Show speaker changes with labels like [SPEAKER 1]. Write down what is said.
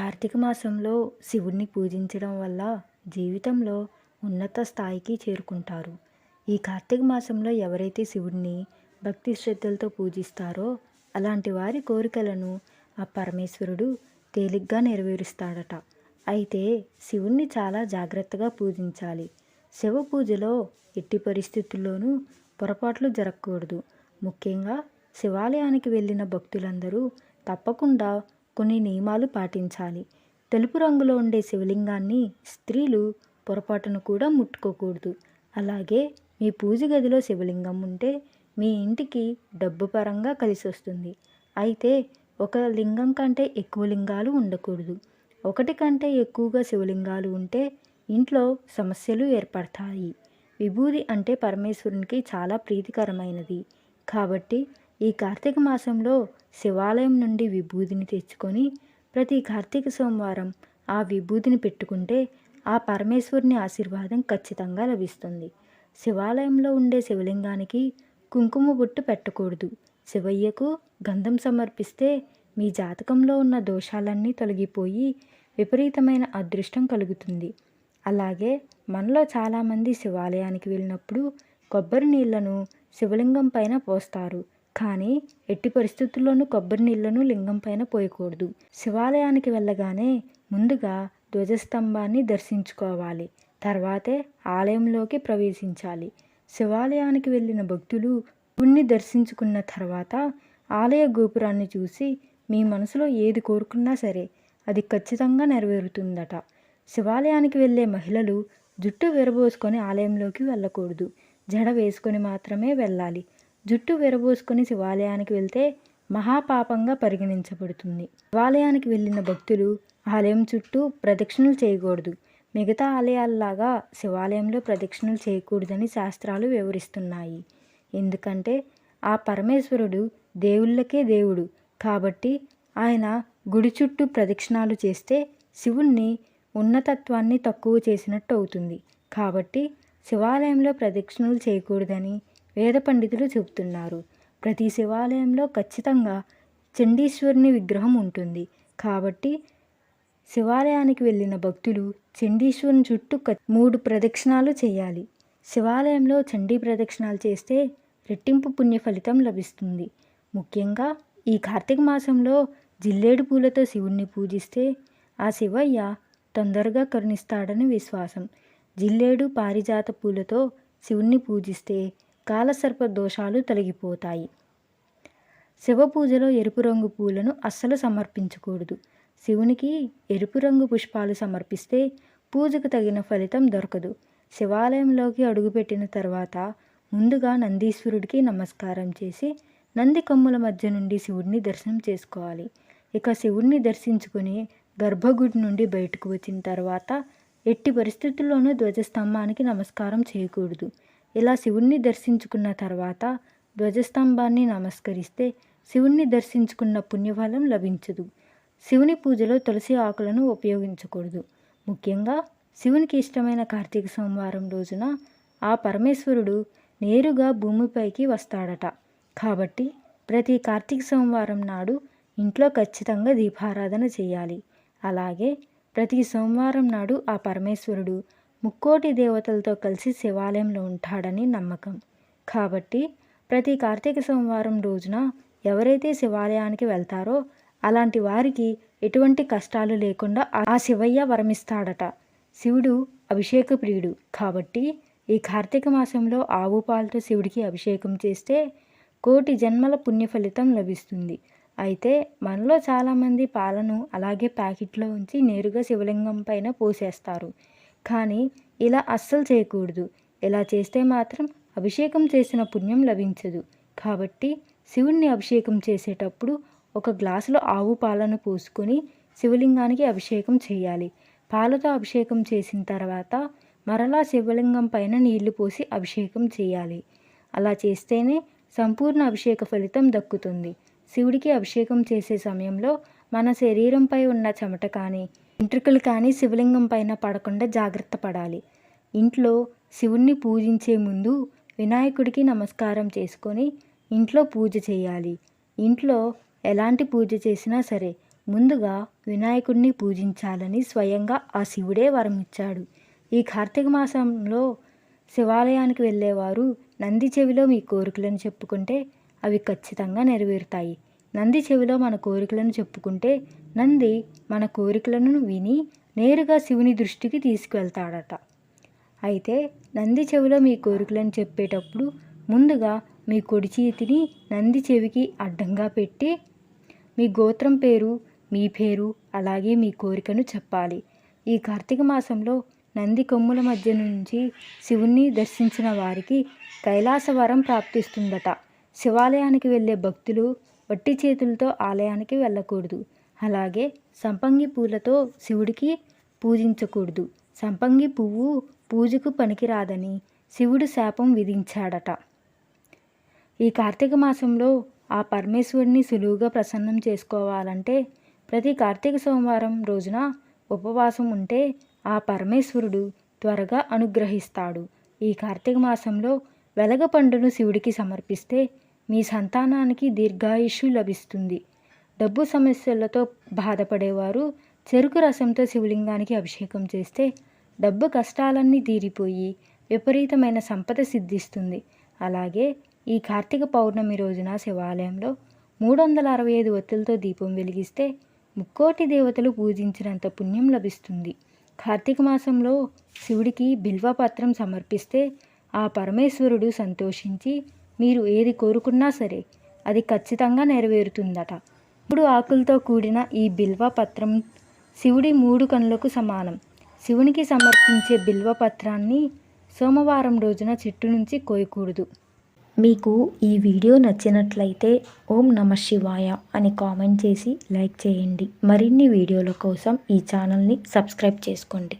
[SPEAKER 1] కార్తీక మాసంలో శివుణ్ణి పూజించడం వల్ల జీవితంలో ఉన్నత స్థాయికి చేరుకుంటారు. ఈ కార్తీక మాసంలో ఎవరైతే శివుణ్ణి భక్తి శ్రద్ధలతో పూజిస్తారో అలాంటి వారి కోరికలను ఆ పరమేశ్వరుడు తేలిగ్గా నెరవేరుస్తాడట. అయితే శివుణ్ణి చాలా జాగ్రత్తగా పూజించాలి. శివ పూజలో ఎట్టి పరిస్థితుల్లోనూ పొరపాట్లు జరగకూడదు. ముఖ్యంగా శివాలయానికి వెళ్ళిన భక్తులందరూ తప్పకుండా కొన్ని నియమాలు పాటించాలి. తెలుపు రంగులో ఉండే శివలింగాన్ని స్త్రీలు పొరపాటును కూడా ముట్టుకోకూడదు. అలాగే మీ పూజ గదిలో శివలింగం ఉంటే మీ ఇంటికి డబ్బు పరంగా కలిసి వస్తుంది. అయితే ఒక లింగం కంటే ఎక్కువ లింగాలు ఉండకూడదు. ఒకటి కంటే ఎక్కువగా శివలింగాలు ఉంటే ఇంట్లో సమస్యలు ఏర్పడతాయి. విభూది అంటే పరమేశ్వరునికి చాలా ప్రీతికరమైనది. కాబట్టి ఈ కార్తీక మాసంలో శివాలయం నుండి విభూదిని తెచ్చుకొని ప్రతి కార్తీక సోమవారం ఆ విభూదిని పెట్టుకుంటే ఆ పరమేశ్వరుని ఆశీర్వాదం ఖచ్చితంగా లభిస్తుంది. శివాలయంలో ఉండే శివలింగానికి కుంకుమ బొట్టు పెట్టకూడదు. శివయ్యకు గంధం సమర్పిస్తే మీ జాతకంలో ఉన్న దోషాలన్నీ తొలగిపోయి విపరీతమైన అదృష్టం కలుగుతుంది. అలాగే మనలో చాలామంది శివాలయానికి వెళ్ళినప్పుడు కొబ్బరి నీళ్ళను శివలింగం పైన పోస్తారు. కానీ ఎట్టి పరిస్థితుల్లోనూ కొబ్బరి నీళ్ళను లింగం పైన పోయకూడదు. శివాలయానికి వెళ్ళగానే ముందుగా ధ్వజస్తంభాన్ని దర్శించుకోవాలి. తర్వాతే ఆలయంలోకి ప్రవేశించాలి. శివాలయానికి వెళ్ళిన భక్తులు శివుణ్ణి దర్శించుకున్న తర్వాత ఆలయ గోపురాన్ని చూసి మీ మనసులో ఏది కోరుకున్నా సరే అది ఖచ్చితంగా నెరవేరుతుందట. శివాలయానికి వెళ్ళే మహిళలు జుట్టు విరబోసుకొని ఆలయంలోకి వెళ్ళకూడదు. జడ వేసుకొని మాత్రమే వెళ్ళాలి. జుట్టు విరబోసుకుని శివాలయానికి వెళ్తే మహాపాపంగా పరిగణించబడుతుంది. శివాలయానికి వెళ్ళిన భక్తులు ఆలయం చుట్టూ ప్రదక్షిణలు చేయకూడదు. మిగతా ఆలయాల్లాగా శివాలయంలో ప్రదక్షిణలు చేయకూడదని శాస్త్రాలు వివరిస్తున్నాయి. ఎందుకంటే ఆ పరమేశ్వరుడు దేవుళ్ళకే దేవుడు. కాబట్టి ఆయన గుడి చుట్టూ ప్రదక్షిణాలు చేస్తే శివుణ్ణి ఉన్నతత్వాన్ని తక్కువ చేసినట్టు అవుతుంది. కాబట్టి శివాలయంలో ప్రదక్షిణలు చేయకూడదని వేద పండితులు చెబుతున్నారు. ప్రతి శివాలయంలో ఖచ్చితంగా చండీశ్వరుని విగ్రహం ఉంటుంది. కాబట్టి శివాలయానికి వెళ్ళిన భక్తులు చండీశ్వరుని చుట్టూ మూడు ప్రదక్షిణాలు చేయాలి. శివాలయంలో చండీ ప్రదక్షిణాలు చేస్తే రెట్టింపు పుణ్య ఫలితం లభిస్తుంది. ముఖ్యంగా ఈ కార్తీక మాసంలో జిల్లేడు పూలతో శివుణ్ణి పూజిస్తే ఆ శివయ్య తొందరగా కరుణిస్తాడని విశ్వాసం. జిల్లేడు పారిజాత పూలతో శివుణ్ణి పూజిస్తే కాలసర్ప దోషాలు తొలగిపోతాయి. శివ పూజలో ఎరుపు రంగు పూలను అస్సలు సమర్పించకూడదు. శివునికి ఎరుపు రంగు పుష్పాలు సమర్పిస్తే పూజకు తగిన ఫలితం దొరకదు. శివాలయంలోకి అడుగుపెట్టిన తర్వాత ముందుగా నందీశ్వరుడికి నమస్కారం చేసి నంది కొమ్ముల మధ్య నుండి శివుడిని దర్శనం చేసుకోవాలి. ఇక శివుడిని దర్శించుకుని గర్భగుడి నుండి బయటకు వచ్చిన తర్వాత ఎట్టి పరిస్థితుల్లోనూ ధ్వజస్తంభానికి నమస్కారం చేయకూడదు. ఇలా శివుణ్ణి దర్శించుకున్న తర్వాత ధ్వజస్తంభాన్ని నమస్కరిస్తే శివుణ్ణి దర్శించుకున్న పుణ్యఫలం లభించదు. శివుని పూజలో తులసి ఆకులను ఉపయోగించకూడదు. ముఖ్యంగా శివునికి ఇష్టమైన కార్తీక సోమవారం రోజున ఆ పరమేశ్వరుడు నేరుగా భూమిపైకి వస్తాడట. కాబట్టి ప్రతి కార్తీక సోమవారం నాడు ఇంట్లో ఖచ్చితంగా దీపారాధన చేయాలి. అలాగే ప్రతి సోమవారం నాడు ఆ పరమేశ్వరుడు ముక్కోటి దేవతలతో కలిసి శివాలయంలో ఉంటాడని నమ్మకం. కాబట్టి ప్రతి కార్తీక సోమవారం రోజున ఎవరైతే శివాలయానికి వెళ్తారో అలాంటి వారికి ఎటువంటి కష్టాలు లేకుండా ఆ శివయ్య వరమిస్తాడట. శివుడు అభిషేక ప్రియుడు. కాబట్టి ఈ కార్తీక మాసంలో ఆవు పాలతో శివుడికి అభిషేకం చేస్తే కోటి జన్మల పుణ్య ఫలితం లభిస్తుంది. అయితే మనలో చాలామంది పాలను అలాగే ప్యాకెట్లో ఉంచి నేరుగా శివలింగం పైన పోసేస్తారు. కానీ ఇలా అస్సలు చేయకూడదు. ఇలా చేస్తే మాత్రం అభిషేకం చేసిన పుణ్యం లభించదు. కాబట్టి శివుణ్ణి అభిషేకం చేసేటప్పుడు ఒక గ్లాసులో ఆవు పాలను పోసుకొని శివలింగానికి అభిషేకం చేయాలి. పాలతో అభిషేకం చేసిన తర్వాత మరలా శివలింగం పైన నీళ్ళు పోసి అభిషేకం చేయాలి. అలా చేస్తేనే సంపూర్ణ అభిషేక ఫలితం దక్కుతుంది. శివుడికి అభిషేకం చేసే సమయంలో మన శరీరంపై ఉన్న చెమట కానీ వెంట్రుకలు కానీ శివలింగం పైన పడకుండా జాగ్రత్త పడాలి. ఇంట్లో శివుణ్ణి పూజించే ముందు వినాయకుడికి నమస్కారం చేసుకొని ఇంట్లో పూజ చేయాలి. ఇంట్లో ఎలాంటి పూజ చేసినా సరే ముందుగా వినాయకుడిని పూజించాలని స్వయంగా ఆ శివుడే వరం ఇచ్చాడు. ఈ కార్తీక మాసంలో శివాలయానికి వెళ్ళేవారు నంది చెవిలో మీ కోరికలను చెప్పుకుంటే అవి ఖచ్చితంగా నెరవేరుతాయి. నంది చెవిలో మన కోరికలను చెప్పుకుంటే నంది మన కోరికలను విని నేరుగా శివుని దృష్టికి తీసుకువెళ్తాడట. అయితే నంది చెవిలో మీ కోరికలను చెప్పేటప్పుడు ముందుగా మీ కుడి చేతిని నంది చెవికి అడ్డంగా పెట్టి మీ గోత్రం పేరు మీ పేరు అలాగే మీ కోరికను చెప్పాలి. ఈ కార్తీక మాసంలో నంది కొమ్ముల మధ్య నుంచి శివుణ్ణి దర్శించిన వారికి కైలాసవరం ప్రాప్తిస్తుందట. శివాలయానికి వెళ్ళే భక్తులు వట్టి చేతులతో ఆలయానికి వెళ్ళకూడదు. అలాగే సంపంగి పూలతో శివుడికి పూజించకూడదు. సంపంగి పువ్వు పూజకు పనికిరాదని శివుడు శాపం విధించాడట. ఈ కార్తీక మాసంలో ఆ పరమేశ్వరుని సులువుగా ప్రసన్నం చేసుకోవాలంటే ప్రతి కార్తీక సోమవారం రోజున ఉపవాసం ఉంటే ఆ పరమేశ్వరుడు త్వరగా అనుగ్రహిస్తాడు. ఈ కార్తీక మాసంలో వెలగ పండును శివుడికి సమర్పిస్తే మీ సంతానానికి దీర్ఘాయుష్యు లభిస్తుంది. డబ్బు సమస్యలతో బాధపడేవారు చెరుకు రసంతో శివలింగానికి అభిషేకం చేస్తే డబ్బు కష్టాలన్నీ తీరిపోయి విపరీతమైన సంపద సిద్ధిస్తుంది. అలాగే ఈ కార్తీక పౌర్ణమి రోజున శివాలయంలో మూడు వందల అరవై ఐదు ఒత్తులతో దీపం వెలిగిస్తే ముక్కోటి దేవతలు పూజించినంత పుణ్యం లభిస్తుంది. కార్తీక మాసంలో శివుడికి బిల్వపత్రం సమర్పిస్తే ఆ పరమేశ్వరుడు సంతోషించి మీరు ఏది కోరుకున్నా సరే అది ఖచ్చితంగా నెరవేరుతుందట. మూడు ఆకులతో కూడిన ఈ బిల్వ పత్రం శివుడి మూడు కనులకు సమానం. శివునికి సమర్పించే బిల్వ పత్రాన్ని సోమవారం రోజున చెట్టు నుంచి కోయకూడదు. మీకు ఈ వీడియో నచ్చినట్లయితే ఓం నమ శివాయ అని కామెంట్ చేసి లైక్ చేయండి. మరిన్ని వీడియోల కోసం ఈ ఛానల్ని సబ్స్క్రైబ్ చేసుకోండి.